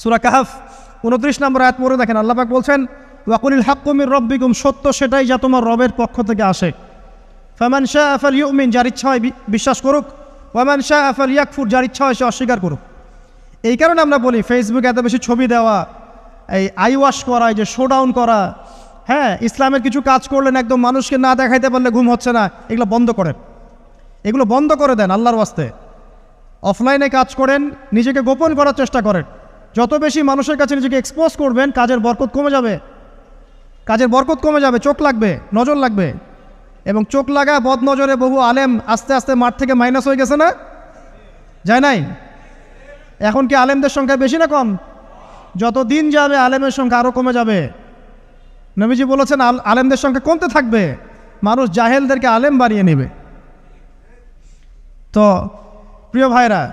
সুরা কাহাফ, উনত্রিশ নম্বর আয়াত পড়ে দেখেন, আল্লাহ পাক বলছেন, ওয়াকুলিল হাক্কুমির রব্বিকুম সত্য সেটাই যা তোমার রবের পক্ষ থেকে আসে। ফামান শাহ আফাল ইউমিন যার ইচ্ছা হয় বিশ্বাস করুক। ওয়ামান শাহ আফাল ইয়াকফুর যার ইচ্ছা হয় সে অস্বীকার করুক। এই কারণে আমরা বলি ফেসবুকে এত বেশি ছবি দেওয়া, এই আই ওয়াশ করা, এই যে শোডাউন করা হ্যাঁ ইসলামের কিছু কাজ করলেন একদম মানুষকে না দেখাইতে পারলে ঘুম হচ্ছে না, এগুলো বন্ধ করেন। এগুলো বন্ধ করে দেন আল্লাহর ওয়াস্তে। অফলাইনে কাজ করেন, নিজেকে গোপন করার চেষ্টা করেন। যত বেশি মানুষের কাছে নিজেকে এক্সপোজ করবেন, কাজের বরকত কমে যাবে। কাজের বরকত কমে যাবে, চোখ লাগবে, নজর লাগবে। এবং চোখ লাগা বদ নজরে বহু আলেম আস্তে আস্তে মাঠ থেকে মাইনাস হয়ে গেছে না? যায় নাই? এখন কি আলেমদের সংখ্যা বেশি না কম? যত দিন যাবে, আলেমের সংখ্যা আরও কমে যাবে। নবীজি বলেছেন, আল আলেমদের সংখ্যা কমতে থাকবে। মানুষ জাহেলদেরকে আলেম বাড়িয়ে নেবে। তো, প্রিয় ভাইরা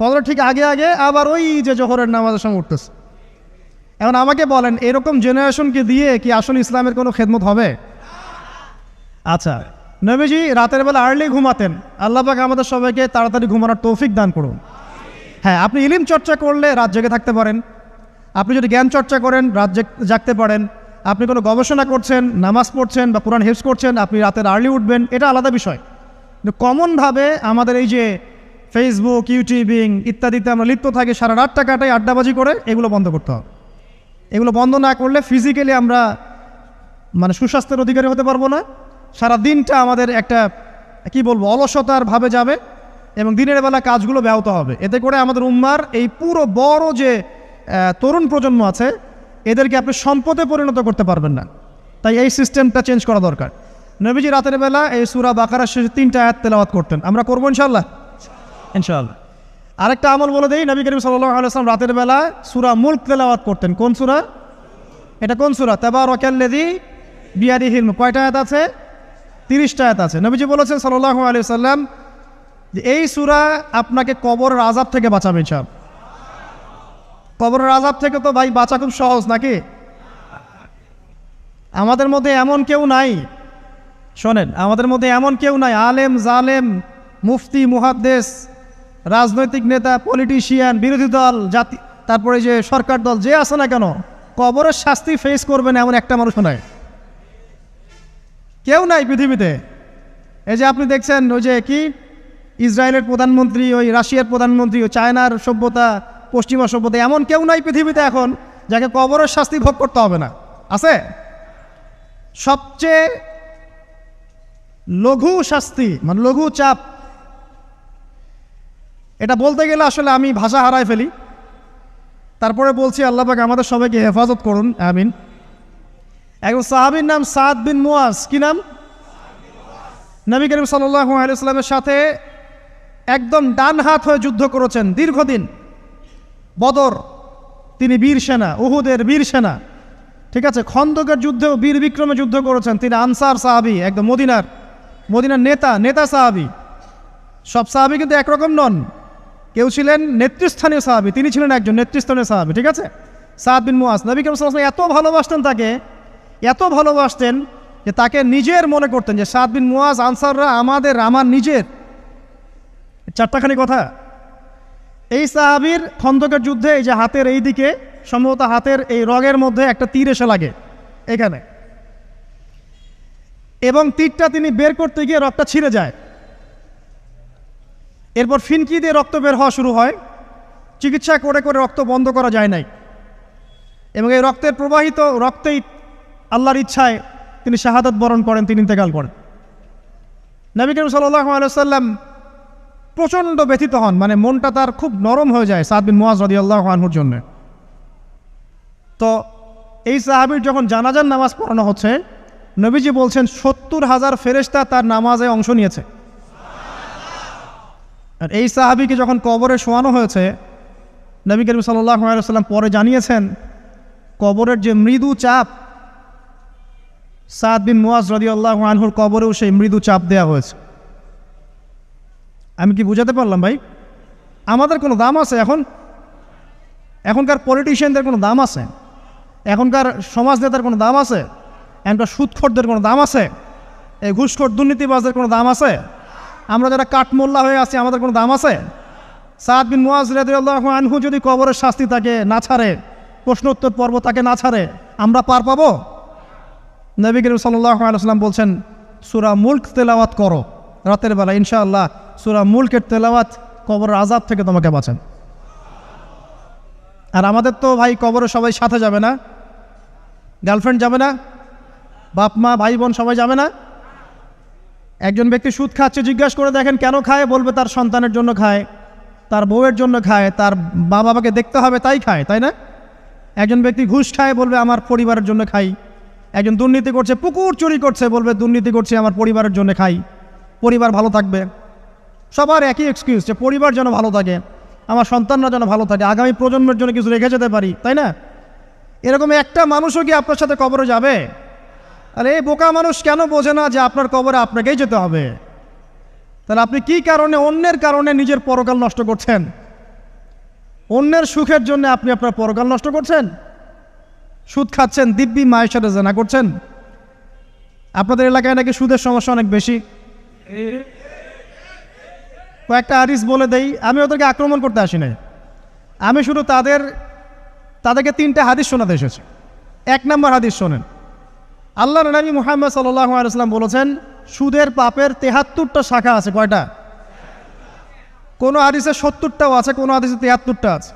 ফজরের ঠিক আগে আগে আবার ওই যে জোহরের নামাজের সঙ্গে উঠতেছে। এখন আমাকে বলেন, এরকম জেনারেশনকে দিয়ে কি আসলে ইসলামের কোনো খেদমত হবে? আচ্ছা নবীজি রাতের বেলা আর্লি ঘুমাতেন। আল্লাহ পাক আমাদের সবাইকে তাড়াতাড়ি ঘুমানোর তৌফিক দান করুন। হ্যাঁ আপনি ইলিম চর্চা করলে রাত জেগে থাকতে পারেন। আপনি যদি জ্ঞান চর্চা করেন, রাত জেগ- জাগতে পারেন। আপনি কোনো গবেষণা করছেন, নামাজ পড়ছেন বা কোরআন হেফস করছেন, আপনি রাতের আর্লি উঠবেন, এটা আলাদা বিষয়। কমনভাবে আমাদের এই যে ফেসবুক ইউটিউবিং ইত্যাদিতে আমরা লিপ্ত থাকি, সারা রাতটা কাটাই, আড্ডাবাজি করে, এগুলো বন্ধ করতে হবে। এগুলো বন্ধ না করলে ফিজিক্যালি আমরা মানে সুস্বাস্থ্যের অধিকারী হতে পারব না। সারা দিনটা আমাদের একটা, কি বলব, অলসতার ভাবে যাবে এবং দিনের বেলা কাজগুলো ব্যাহত হবে। এতে করে আমাদের উম্মার এই পুরো বড় যে তরুণ প্রজন্ম আছে, এদেরকে আপনি সম্পদে পরিণত করতে পারবেন না। তাই এই সিস্টেমটা চেঞ্জ করা দরকার। নবীজি রাতের বেলা এই সুরা বাকারা শেষে তিনটা আয়াত তেলাওয়াত করতেন। আমরা করব ইনশাল্লাহ ইনশাআল্লাহ। আরেকটা আমল বলে দেই, নবী করিম সাল্লাহ আলাইসলাম রাতের বেলা সুরা মুল্ক তেলাওয়াত করতেন। কোন সুরা? এটা কোন সুরা? তেবা রকাল্লেদি বিয়ারি হিলম কয়টা আয়াত আছে? তিরিশটা আয়াত আছে। নবীজি বলেছেন সাল্লাহ আলি সাল্লাম যে এই সুরা আপনাকে কবরের আজাব থেকে বাঁচাবে সব কবরের আজাব থেকে তো ভাই বাঁচা খুব সহজ নাকি? আমাদের মধ্যে এমন কেউ নাই, শোনেন, আমাদের মধ্যে এমন কেউ নাই, আলেম, জালেম, মুফতি, মুহাদ্দেস রাজনৈতিক নেতা পলিটিশিয়ান বিরোধী দল, জাতি, তারপরে যে সরকার দল, যে আছে না কেন, কবরের শাস্তি ফেস করবেন এমন একটা মানুষ নাই। কেউ নাই পৃথিবীতে। এই যে আপনি দেখছেন, ওই যে কি? ইসরায়েলের প্রধানমন্ত্রী, ওই রাশিয়ার প্রধানমন্ত্রী ওই চায়নার সভ্যতা, পশ্চিমা সভ্যতা, এমন কেউ নাই পৃথিবীতে এখন, যাকে কবরের শাস্তি ভোগ করতে হবে না। আছে? সবচেয়ে লঘু শাস্তি মানে লঘু চাপ এটা বলতে গেলে আসলে আমি ভাষা হারায় ফেলি। তারপরে বলছি, আল্লাহ পাক আমাদের সবাইকে হেফাজত করুন, আমিন। একজন সাহাবির নাম সাদ বিন মুয়াজ, কি নাম? নবী করিম সাল্লাল্লাহু আলাইহি সাল্লামের সাথে একদম ডান হাত হয়ে যুদ্ধ করেছেন, দীর্ঘদিন। বদর, তিনি বীর সেনা, উহুদের বীর সেনা। ঠিক আছে, খন্দকের যুদ্ধেও বীর বিক্রমে যুদ্ধ করেছেন, তিনি আনসার সাহাবি, একদম মদিনার মদিনার নেতা নেতা সাহাবি। সব সাহাবি কিন্তু একরকম নন। কেউ ছিলেন নেতৃস্থানীয় সাহাবি, তিনি ছিলেন একজন নেতৃস্থানীয় সাহাবি, ঠিক আছে? সাদ বিন মুয়াজ নবী আলাইহি এত ভালোবাসতেন তাকে, এত ভালোবাসতেন যে তাকে নিজের মনে করতেন যে সাদ বিন মুয়াজ আনসাররা আমাদের, আমার নিজের। চারটাখানি কথা। এই সাহাবির খন্দকের যুদ্ধে এই যে হাতের এই দিকে, সম্ভবত হাতের এই রগের মধ্যে একটা তীর এসে লাগে, এখানে। এবং তীরটা তিনি বের করতে গিয়ে রক্তটা ছিঁড়ে যায়। এরপর ফিনকি দিয়ে রক্ত বের হওয়া শুরু হয়। চিকিৎসা করে করে রক্ত বন্ধ করা যায় নাই। এবং এই রক্তের প্রবাহিত রক্তেই আল্লাহর ইচ্ছায় তিনি শাহাদত বরণ করেন, তিনি ইন্তেকাল করেন। নবী করিম সাল্লাহ আলাইসাল্লাম প্রচণ্ড ব্যথিত হন মানে মনটা তার খুব নরম হয়ে যায় সাদ মুয়াজ রদি আল্লাহ আনহুর জন্য। তো এই সাহাবির যখন জানাজার নামাজ পড়ানো হচ্ছে, নবীজি বলছেন, সত্তর হাজার ফেরেশতা তার নামাজে অংশ নিয়েছে। আর এই সাহাবিকে যখন কবরে শোয়ানো হয়েছে, নবী করিম সাল্লাম পরে জানিয়েছেন, কবরের যে মৃদু চাপ, সাদ বিন মুয়াজ রদি আল্লাহ আনহুর কবরেও সেই মৃদু চাপ দেওয়া হয়েছে। আমি কি বুঝাতে পারলাম ভাই? আমাদের কোনো দাম আছে এখন? এখনকার পলিটিশিয়ানদের কোনো দাম আছে? এখনকার সমাজ নেতার কোনো দাম আছে? এখনকার সুদখোরদের কোনো দাম আছে? এই ঘুষখোর দুর্নীতিবাজদের কোনো দাম আছে? আমরা যারা কাঠমোল্লা হয়ে আছি, আমাদের কোনো দাম আছে? সাদ বিন মুয়াজ আনহু যদি কবরের শাস্তি তাকে না ছাড়ে, প্রশ্ন উত্তর পর্ব তাকে না ছাড়ে, আমরা পার পাবো? নবী করিম সাল্লাহ আলাইসাল্লাম বলছেন, সুরা মুল্ক তেলাওয়াত করো। রাতের বেলা, ইনশাআল্লাহ, সুরা মুল্কের তেলাওয়াত কবরের আজাব থেকে তোমাকে বাঁচান আর আমাদের তো ভাই কবরে সবাই সাথে যাবে না? গার্লফ্রেন্ড যাবে না? বাপ মা, ভাই বোন সবাই যাবে না? একজন ব্যক্তি সুদ খাচ্ছে, জিজ্ঞাসা করে দেখেন কেন খায়? বলবে তার সন্তানের জন্য খায়, তার বউয়ের জন্য খায়, তার মা বাবাকে দেখতে হবে, তাই খায়, তাই না? একজন ব্যক্তি ঘুষ খায়, বলবে আমার পরিবারের জন্য খাই। একজন দুর্নীতি করছে, পুকুর চুরি করছে, বলবে দুর্নীতি করছে, আমার পরিবারের জন্য খাই। পরিবার ভালো থাকবে। সবার একই এক্সকিউজ যে পরিবার যেন ভালো থাকে, আমার সন্তানরা যেন ভালো থাকে। আগামী প্রজন্মের জন্য কিছু রেখে যেতে পারি, তাই না? এরকম একটা মানুষও কি আপনার সাথে কবরে যাবে? আরে, এই বোকা মানুষ কেন বোঝে না যে আপনার কবরে আপনাকেই যেতে হবে? তাহলে আপনি কি কারণে, অন্যের কারণে নিজের পরকাল নষ্ট করছেন? অন্যের সুখের জন্য আপনি আপনার পরকাল নষ্ট করছেন? সুদ খাচ্ছেন, দিব্যি মায়ের সাথে জানা করছেন? আপনাদের এলাকায় নাকি সুদের সমস্যা অনেক বেশি? কয়েকটা আরিস বলে দেই, আমি ওদেরকে আক্রমণ করতে আসি নাই আমি শুধু তাদের, তাদেরকে তিনটা হাদিস শোনাতে এসেছি। এক নম্বর হাদিস শোনেন। আল্লাহ নবী মুহাম্মদ সাল্লাহ আলাইসলাম বলেছেন, সুদের পাপের তেহাত্তরটা শাখা আছে, কয়টা? কোনো আদিসে সত্তরটাও আছে, কোনো হাদিসে তেহাত্তরটা আছে।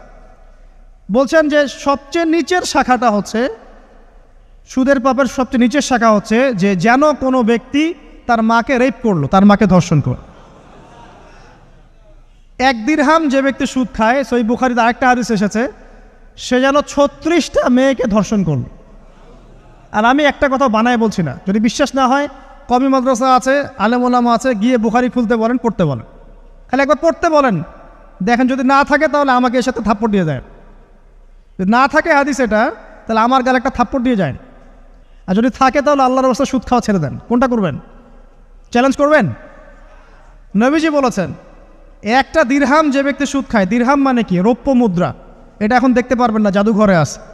বলছেন যে সবচেয়ে নিচের শাখাটা হচ্ছে, সুদের পাপের সবচেয়ে নিচের শাখা হচ্ছে যে যেন কোনো ব্যক্তি তার মাকে রেপ করল, তার মাকে ধর্ষণ করল এক দিরহাম যে ব্যক্তি সুদ খায়, সই বুখারিতে আরেকটা হাদিস এসেছে, সে যেন ছত্রিশটা মেয়েকে ধর্ষণ করল। আর আমি একটা কথা বানায় বলছি না। যদি বিশ্বাস না হয় কমি মাদ্রাসা আছে আলেমোলামা আছে, গিয়ে বুখারি খুলতে বলেন, পড়তে বলেন। খালি একবার পড়তে বলেন। দেখেন যদি না থাকে, তাহলে আমাকে এর সাথে থাপ্পড় দিয়ে দেয় যদি না থাকে হাদিস এটা, তাহলে আমার গালে একটা থাপ্পড় দিয়ে যায়। আর যদি থাকে, তাহলে আল্লাহর অবস্থা সুদ খাওয়া ছেড়ে দেন। কোনটা করবেন? চ্যালেঞ্জ করবেন? নবীজি বলেছেন, একটা দিরহাম যে ব্যক্তি সুদ খায়, দিরহাম মানে কি? রৌপ্য মুদ্রা। এটা এখন দেখতে পারবেন না, জাদুঘরে আছে।